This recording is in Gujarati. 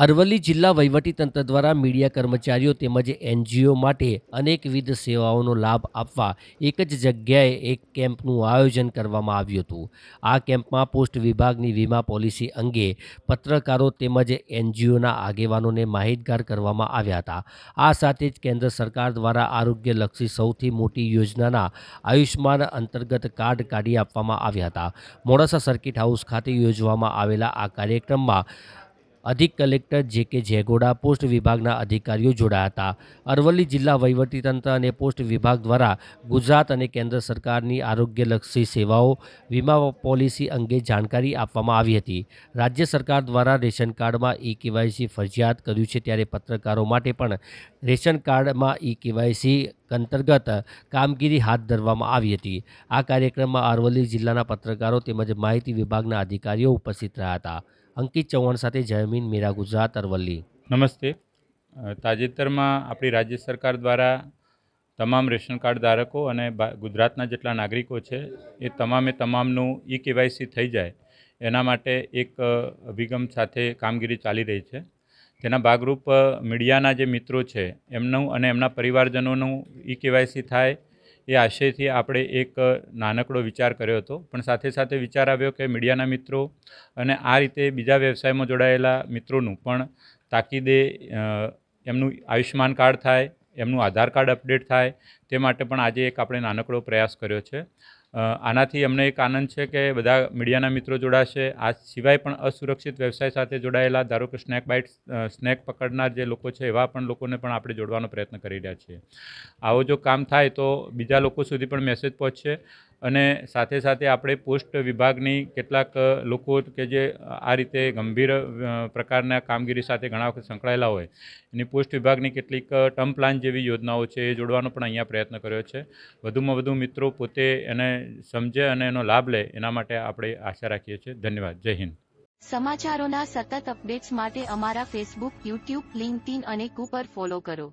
અરવલ્લી જિલ્લા વહીવટીતંત્ર દ્વારા મીડિયા કર્મચારીઓ તેમજ એનજીઓ માટે અનેકવિધ સેવાઓનો લાભ આપવા એક જ જગ્યાએ એક કેમ્પનું આયોજન કરવામાં આવ્યું હતું. આ કેમ્પમાં પોસ્ટ વિભાગની વીમા પોલિસી અંગે પત્રકારો તેમજ એનજીઓના આગેવાનોને માહિતગાર કરવામાં આવ્યા હતા. આ સાથે જ કેન્દ્ર સરકાર દ્વારા આરોગ્યલક્ષી સૌથી મોટી યોજનાના આયુષ્માન અંતર્ગત કાર્ડ કાઢી આપવામાં આવ્યા હતા. મોડાસા સર્કિટ હાઉસ ખાતે યોજવામાં આવેલા આ કાર્યક્રમમાં અધિક કલેક્ટર જે કે જેગોડા પોસ્ટ વિભાગના અધિકારીઓ જોડાયા હતા. અરવલ્લી જિલ્લા વહીવટીતંત્ર અને પોસ્ટ વિભાગ દ્વારા ગુજરાત અને કેન્દ્ર સરકારની આરોગ્યલક્ષી સેવાઓ, વીમા પોલિસી અંગે જાણકારી આપવામાં આવી હતી. રાજ્ય સરકાર દ્વારા રેશન કાર્ડમાં ઈ કેવાયસી ફરજિયાત કર્યું છે ત્યારે પત્રકારો માટે પણ રેશન કાર્ડમાં ઈ કેવાયસી અંતર્ગત કામગીરી હાથ ધરવામાં આવી હતી. આ કાર્યક્રમમાં અરવલ્લી જિલ્લાના પત્રકારો તેમજ માહિતી વિભાગના અધિકારીઓ ઉપસ્થિત રહ્યા હતા. અંકિત ચૌહાણ સાથે જયમીન મીરા ગુજરાત, અરવલ્લી. નમસ્તે. તાજેતરમાં આપણી રાજ્ય સરકાર દ્વારા તમામ રેશન કાર્ડ ધારકો અને ગુજરાતના જેટલા નાગરિકો છે, એ તમામે તમામનું ઈ કેવાયસી થઈ જાય, એના માટે એક અભિગમ સાથે કામગીરી ચાલી રહી છે. તેના ભાગરૂપ મીડિયાના જે મિત્રો છે, એમનું અને એમના પરિવારજનોનું ઈ કેવાયસી થાય એ આશયથી આપણે એક નાનકડો વિચાર કર્યો હતો. પણ સાથે સાથે વિચાર આવ્યો કે મીડિયાના મિત્રો અને આ રીતે બીજા વ્યવસાયમાં જોડાયેલા મિત્રોનું પણ તાકીદે એમનું આયુષ્યમાન કાર્ડ થાય, એમનું આધાર કાર્ડ અપડેટ થાય, તે માટે પણ આજે એક આપણે નાનકડો પ્રયાસ કર્યો છે. આનાથી અમને એક આનંદ છે કે બધા મીડિયાના મિત્રો જોડાશે. આ સિવાય પણ અસુરક્ષિત વ્યવસાય સાથે જોડાયેલા ધારો કે સ્નેક બાઇટ સ્નેક પકડનાર જે લોકો છે એવા પણ લોકોને પણ આપણે જોડવાનો પ્રયત્ન કરી રહ્યા છીએ. આવો જો કામ થાય તો બીજા લોકો સુધી પણ મેસેજ પહોંચશે. અને સાથે સાથે આપણે પોસ્ટ વિભાગની કેટલાક લોકો કે જે આ રીતે ગંભીર પ્રકારના કામગીરી સાથે ઘણા વખત સંકળાયેલા હોય, એની પોસ્ટ વિભાગની કેટલીક ટર્મ પ્લાન જેવી યોજનાઓ છે એ જોડવાનો પણ અહીંયા પ્રયત્ન કર્યો છે. વધુમાં વધુ મિત્રો પોતે એને સમજે અને એનો લાભ લે એના માટે આપણે આશા રાખીએ છીએ. ધન્યવાદ. જય હિન્દ. સમાચારોના સતત અપડેટ્સ માટે અમારા ફેસબુક યુટ્યુબ લિંક્ડઇન અને કુપર ફોલો કરો.